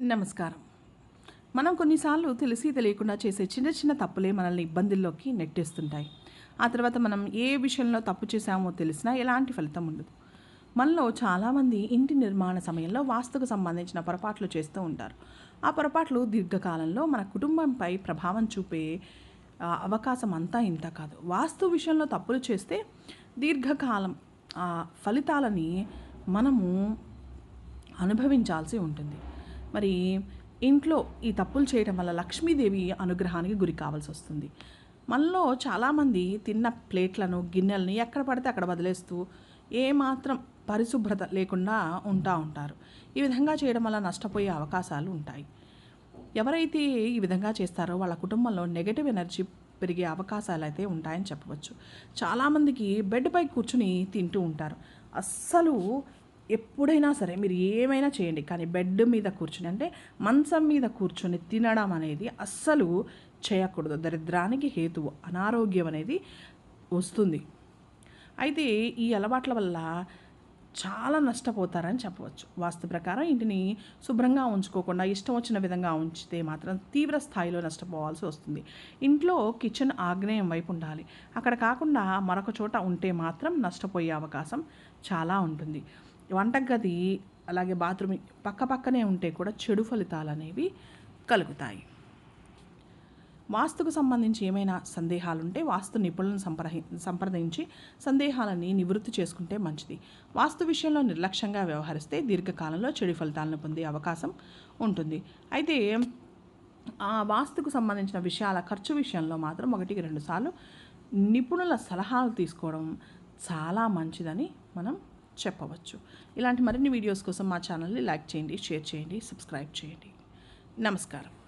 నమస్కారం. మనం కొన్నిసార్లు తెలిసి తెలియకుండా చేసే చిన్న చిన్న తప్పులే మనల్ని ఇబ్బందుల్లోకి నెట్టేస్తుంటాయి. ఆ తర్వాత మనం ఏ విషయంలో తప్పు చేశామో తెలిసినా ఎలాంటి ఫలితం ఉండదు. మనలో చాలామంది ఇంటి నిర్మాణ సమయంలో వాస్తుకు సంబంధించిన పొరపాట్లు చేస్తూ ఉంటారు. ఆ పొరపాట్లు దీర్ఘకాలంలో మన కుటుంబంపై ప్రభావం చూపే అవకాశం అంతా ఇంత కాదు. వాస్తు విషయంలో తప్పులు చేస్తే దీర్ఘకాలం ఆ ఫలితాలని మనము అనుభవించాల్సి ఉంటుంది. మరి ఇంట్లో ఈ తప్పులు చేయడం వల్ల లక్ష్మీదేవి అనుగ్రహానికి గురి కావాల్సి వస్తుంది. మనలో చాలామంది తిన్న ప్లేట్లను గిన్నెలని ఎక్కడ పడితే అక్కడ వదిలేస్తూ ఏమాత్రం పరిశుభ్రత లేకుండా ఉంటా ఉంటారు. ఈ విధంగా చేయడం వల్ల నష్టపోయే అవకాశాలు ఉంటాయి. ఎవరైతే ఈ విధంగా చేస్తారో వాళ్ళ కుటుంబంలో నెగటివ్ ఎనర్జీ పెరిగే అవకాశాలు అయితే ఉంటాయని చెప్పవచ్చు. చాలామందికి బెడ్ పై కూర్చుని తింటూ ఉంటారు. అస్సలు ఎప్పుడైనా సరే మీరు ఏమైనా చేయండి. కానీ బెడ్ మీద కూర్చుని అంటే మంచం మీద కూర్చొని తినడం అనేది అస్సలు చేయకూడదు. దరిద్రానికి హేతువు అనారోగ్యం అనేది వస్తుంది. అయితే ఈ అలవాట్ల వల్ల చాలా నష్టపోతారని చెప్పవచ్చు. వాస్తు ప్రకారం ఇంటిని శుభ్రంగా ఉంచుకోకుండా ఇష్టం వచ్చిన విధంగా ఉంచితే మాత్రం తీవ్ర స్థాయిలో నష్టపోవాల్సి వస్తుంది. ఇంట్లో కిచెన్ ఆగ్నేయం వైపు ఉండాలి. అక్కడ కాకుండా మరొక చోట ఉంటే మాత్రం నష్టపోయే అవకాశం చాలా ఉంటుంది. వంటగది అలాగే బాత్రూమ్ పక్క పక్కనే ఉంటే కూడా చెడు ఫలితాలు అనేవి కలుగుతాయి. వాస్తుకు సంబంధించి ఏమైనా సందేహాలుంటే వాస్తు నిపుణులను సంప్రహి సంప్రదించి సందేహాలని నివృత్తి చేసుకుంటే మంచిది. వాస్తు విషయంలో నిర్లక్ష్యంగా వ్యవహరిస్తే దీర్ఘకాలంలో చెడు ఫలితాలను పొందే అవకాశం ఉంటుంది. అయితే ఆ వాస్తుకు సంబంధించిన విషయాల ఖర్చు విషయంలో మాత్రం ఒకటికి రెండు సార్లు నిపుణుల సలహాలు తీసుకోవడం చాలా మంచిదని మనం చెప్పవచ్చు. ఇలాంటి మరిన్ని వీడియోస్ కోసం మా ఛానల్ని లైక్ చేయండి షేర్ చేయండి సబ్స్క్రైబ్ చేయండి. నమస్కారం.